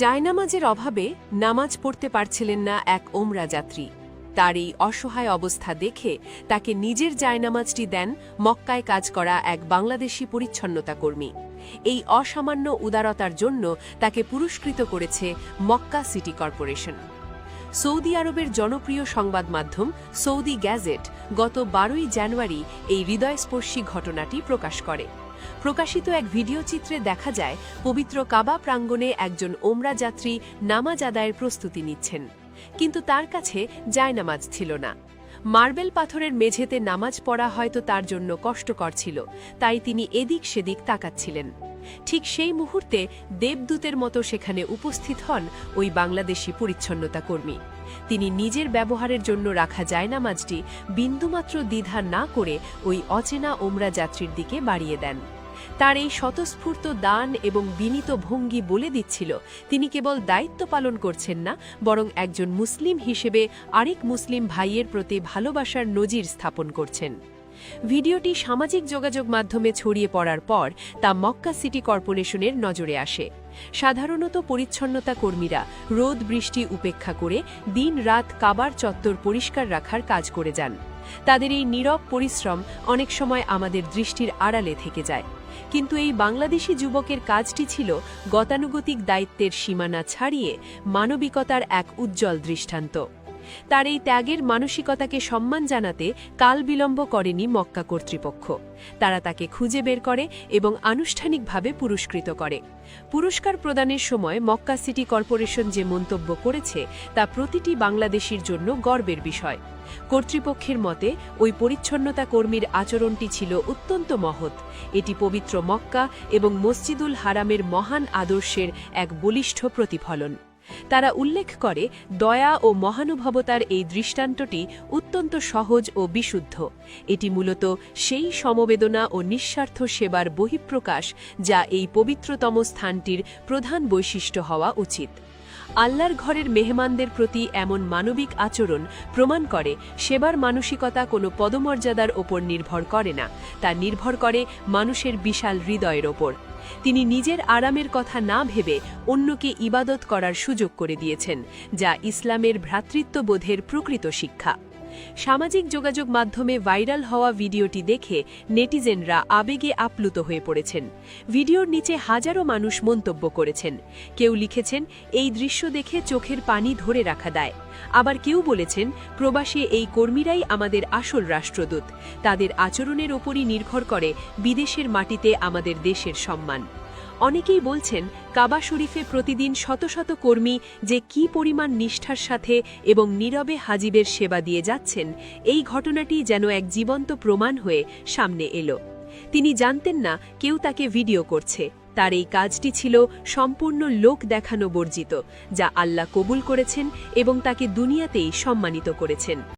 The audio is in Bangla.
জায়নামাজের অভাবে নামাজ পড়তে পারছিলেন না এক ওমরা যাত্রী। তার এই অসহায় অবস্থা দেখে তাকে নিজের জায়নামাজটি দেন মক্কায় কাজ করা এক বাংলাদেশি পরিচ্ছন্নতা কর্মী। এই অসামান্য উদারতার জন্য তাকে পুরস্কৃত করেছে মক্কা সিটি কর্পোরেশন। সৌদি আরবের জনপ্রিয় সংবাদ মাধ্যম সৌদি গ্যাজেট গত বারোই জানুয়ারি এই হৃদয়স্পর্শী ঘটনাটি প্রকাশ করে। প্রকাশিত এক ভিডিও চিত্রে দেখা যায়, পবিত্র কাবা প্রাঙ্গণে একজন ওমরা যাত্রী নামাজ আদায়ের প্রস্তুতি নিচ্ছেন। কিন্তু তার কাছে জায়নামাজ ছিল না। মার্বেল পাথরের মেঝেতে নামাজ পড়া হয়তো তার জন্য কষ্টকর ছিল, তাই তিনি এদিক সেদিক তাকাচ্ছিলেন। ঠিক সেই মুহূর্তে দেবদূতের মতো সেখানে উপস্থিত হন ওই বাংলাদেশি পরিচ্ছন্নতা কর্মী। তিনি নিজের ব্যবহারের জন্য রাখা জায়নামাজটি বিন্দুমাত্র দ্বিধা না করে ওই অচেনা ওমরা যাত্রীর দিকে বাড়িয়ে দেন। তার এই স্বতঃস্ফূর্ত দান এবং বিনীত ভঙ্গি বলে দিচ্ছিল, তিনি কেবল দায়িত্ব পালন করছেন না, বরং একজন মুসলিম হিসেবে আরেক মুসলিম ভাইয়ের প্রতি ভালোবাসার নজির স্থাপন করছেন। ভিডিওটি সামাজিক যোগাযোগ মাধ্যমে ছড়িয়ে পড়ার পর তা মক্কা সিটি কর্পোরেশনের নজরে আসে। সাধারণত পরিচ্ছন্নতা কর্মীরা রোদ বৃষ্টি উপেক্ষা করে দিন রাত কাবার চত্বর পরিষ্কার রাখার কাজ করে যান। তাদের এই নীরব পরিশ্রম অনেক সময় আমাদের দৃষ্টির আড়ালে থেকে যায়। কিন্তু এই বাংলাদেশি যুবকের কাজটি ছিল গতানুগতিক দায়িত্বের সীমানা ছাড়িয়ে মানবিকতার এক উজ্জ্বল দৃষ্টান্ত। তার এই ত্যাগের মানসিকতাকে সম্মান জানাতে কাল বিলম্ব করেনি মক্কা কর্তৃপক্ষ। তারা তাকে খুঁজে বের করে এবং আনুষ্ঠানিকভাবে পুরস্কৃত করে। পুরস্কার প্রদানের সময় মক্কা সিটি কর্পোরেশন যে মন্তব্য করেছে, তা প্রতিটি বাংলাদেশির জন্য গর্বের বিষয়। কর্তৃপক্ষের মতে, ওই পরিচ্ছন্নতা কর্মীর আচরণটি ছিল অত্যন্ত মহৎ। এটি পবিত্র মক্কা এবং মসজিদুল হারামের মহান আদর্শের এক বলিষ্ঠ প্রতিফলন। তারা উল্লেখ করে, দয়া ও মহানুভবতার এই দৃষ্টান্তটি অত্যন্ত সহজ ও বিশুদ্ধ। এটি মূলত সেই সমবেদনা ও নিঃস্বার্থ সেবার বহিঃপ্রকাশ যা এই পবিত্রতম স্থানটির প্রধান বৈশিষ্ট্য হওয়া উচিত। আল্লাহর ঘরের মেহমানদের প্রতি এমন মানবিক আচরণ প্রমাণ করে, সেবার মানসিকতা কোনো পদমর্যাদার ওপর নির্ভর করে না, তা নির্ভর করে মানুষের বিশাল হৃদয়ের ওপর। তিনি নিজের আরামের কথা না ভেবে অন্যকে ইবাদত করার সুযোগ করে দিয়েছেন, যা ইসলামের ভ্রাতৃত্ববোধের প্রকৃত শিক্ষা। সামাজিক যোগাযোগ মাধ্যমে ভাইরাল হওয়া ভিডিওটি দেখে নেটিজেনরা আবেগে আপ্লুত হয়ে পড়েছেন। ভিডিওর নিচে হাজারো মানুষ মন্তব্য করেছেন। কেউ লিখেছেন, এই দৃশ্য দেখে চোখের পানি ধরে রাখা দেয়। আবার কেউ বলেছেন, প্রবাসী এই কর্মীরাই আমাদের আসল রাষ্ট্রদূত। তাদের আচরণের ওপরই নির্ভর করে বিদেশের মাটিতে আমাদের দেশের সম্মান। অনেকেই বলছেন, কাবা শরীফে প্রতিদিন শত শত কর্মী যে কি পরিমাণ নিষ্ঠার সাথে এবং নীরবে হাজিবের সেবা দিয়ে যাচ্ছেন, এই ঘটনাটি যেন এক জীবন্ত প্রমাণ হয়ে সামনে এলো। তিনি জানতেন না কেউ তাকে ভিডিও করছে। তার এই কাজটি ছিল সম্পূর্ণ লোক দেখানো বর্জিত, যা আল্লাহ কবুল করেছেন এবং তাকে দুনিয়াতেই সম্মানিত করেছেন।